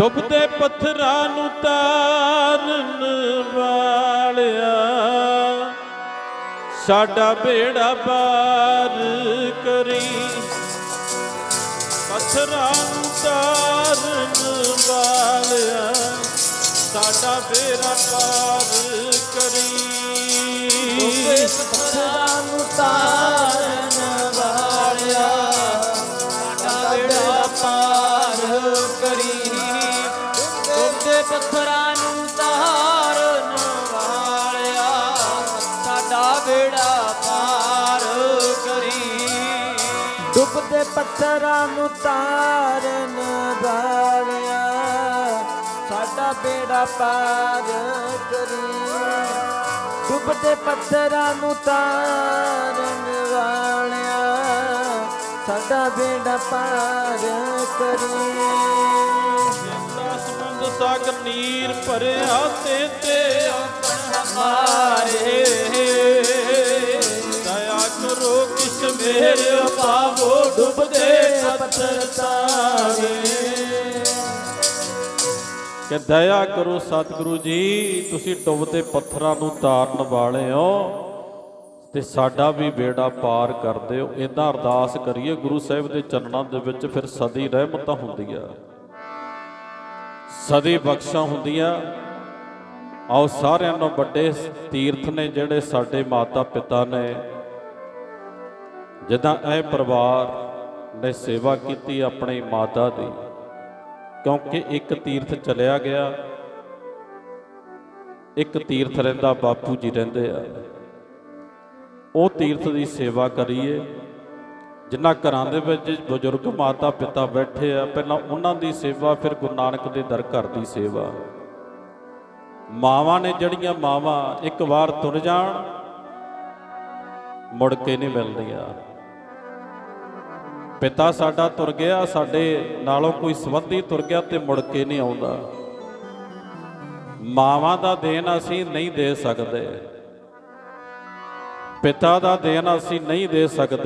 ਡੁੱਬਦੇ ਪੱਥਰਾਂ ਨੂੰ ਤਾਰਨ ਵਾਲਿਆ। ਸਾਡਾ ਬੇੜਾ ਪਾਰ ਕਰੀ। ਪੱਥਰਾਂ ਨੂੰ ਤਾਰਨ ਵਾਲਿਆ। ਸਾਡਾ ਬੇੜਾ ਪਾਰ ਕਰੀ। ਡੁੱਬੇ ਪੱਥਰਾਂ ਨੂੰ ਤਾਰਨ ਬੇੜਾ ਪਾਰ ਕਰੀ? ਡੁੱਬਦੇ ਪੱਥਰਾਂ ਨੂੰ ਤਾਰਨ ਵਾਲਿਆ ਸਾਡਾ ਬੇੜਾ ਪਾਰ ਕਰੀ। ਡੁੱਬਦੇ ਪੱਥਰਾਂ ਨੂੰ ਤਾਰਨ ਵਾਲਿਆ ਸਾਡਾ ਬੇੜਾ ਪਾਰ ਕਰੀ। ਜਿੰਦਾ ਸਮੁੰਦ ਸਾਗਰ ਨੀਰ ਭਰਿਆ ਤੇ ਤੇ ਮਾਰੇ। ਕਿਸ ਪਾਵੋ ਡੁੱਬਦੇ ਪੱਥਰ ਤਾਰੇ। ਕਿ ਦਇਆ ਕਰੋ ਸਤਿਗੁਰੂ ਜੀ, ਤੁਸੀਂ ਡੁੱਬਦੇ ਪੱਥਰਾਂ ਨੂੰ ਤਾਰਨ ਵਾਲੇ ਹੋ ਤੇ ਸਾਡਾ ਵੀ ਬੇੜਾ ਪਾਰ ਕਰ ਦਿਓ ਇਦਾਂ ਅਰਦਾਸ ਕਰੀਏ, ਗੁਰੂ ਸਾਹਿਬ ਦੇ ਚਰਨਾਂ ਦੇ ਵਿੱਚ ਫਿਰ ਸਦੀ ਰਹਿਮਤਾਂ ਹੁੰਦੀਆਂ ਸਦੀ ਬਖਸ਼ਾਂ ਹੁੰਦੀਆਂ। ਆਓ ਸਾਰਿਆਂ ਨੂੰ ਵੱਡੇ ਤੀਰਥ ਨੇ ਜਿਹੜੇ ਸਾਡੇ ਮਾਤਾ ਪਿਤਾ ਨੇ। ਜਿੱਦਾਂ ਇਹ ਪਰਿਵਾਰ ਨੇ ਸੇਵਾ ਕੀਤੀ ਆਪਣੀ ਮਾਤਾ ਦੀ, ਕਿਉਂਕਿ ਇੱਕ ਤੀਰਥ ਚਲਿਆ ਗਿਆ, ਇੱਕ ਤੀਰਥ ਰਹਿੰਦਾ ਬਾਪੂ ਜੀ ਰਹਿੰਦੇ ਆ। ਉਹ ਤੀਰਥ ਦੀ ਸੇਵਾ ਕਰੀਏ। ਜਿਨ੍ਹਾਂ ਘਰਾਂ ਦੇ ਵਿੱਚ ਬਜ਼ੁਰਗ ਮਾਤਾ ਪਿਤਾ ਬੈਠੇ ਆ, ਪਹਿਲਾਂ ਉਹਨਾਂ ਦੀ ਸੇਵਾ, ਫਿਰ ਗੁਰੂ ਨਾਨਕ ਦੇ ਦਰ ਘਰ ਦੀ ਸੇਵਾ। ਮਾਵਾਂ ਨੇ ਜਿਹੜੀਆਂ ਮਾਵਾਂ ਇੱਕ ਵਾਰ ਤੁਰ ਜਾਣ, ਮੁੜ ਕੇ ਨਹੀਂ ਮਿਲਦੀਆਂ। ਪਿਤਾ ਸਾਡਾ ਤੁਰ ਗਿਆ, ਸਾਡੇ ਨਾਲੋਂ ਕੋਈ ਸੰਬੰਧੀ ਤੁਰ ਗਿਆ ਤੇ ਮੁੜ ਕੇ ਨਹੀਂ ਆਉਂਦਾ। ਮਾਵਾਂ ਦਾ ਦੇਣ ਅਸੀਂ ਨਹੀਂ ਦੇ ਸਕਦੇ। ਪਿਤਾ ਦਾ ਦੇਣ ਅਸੀਂ ਨਹੀਂ ਦੇ ਸਕਦੇ।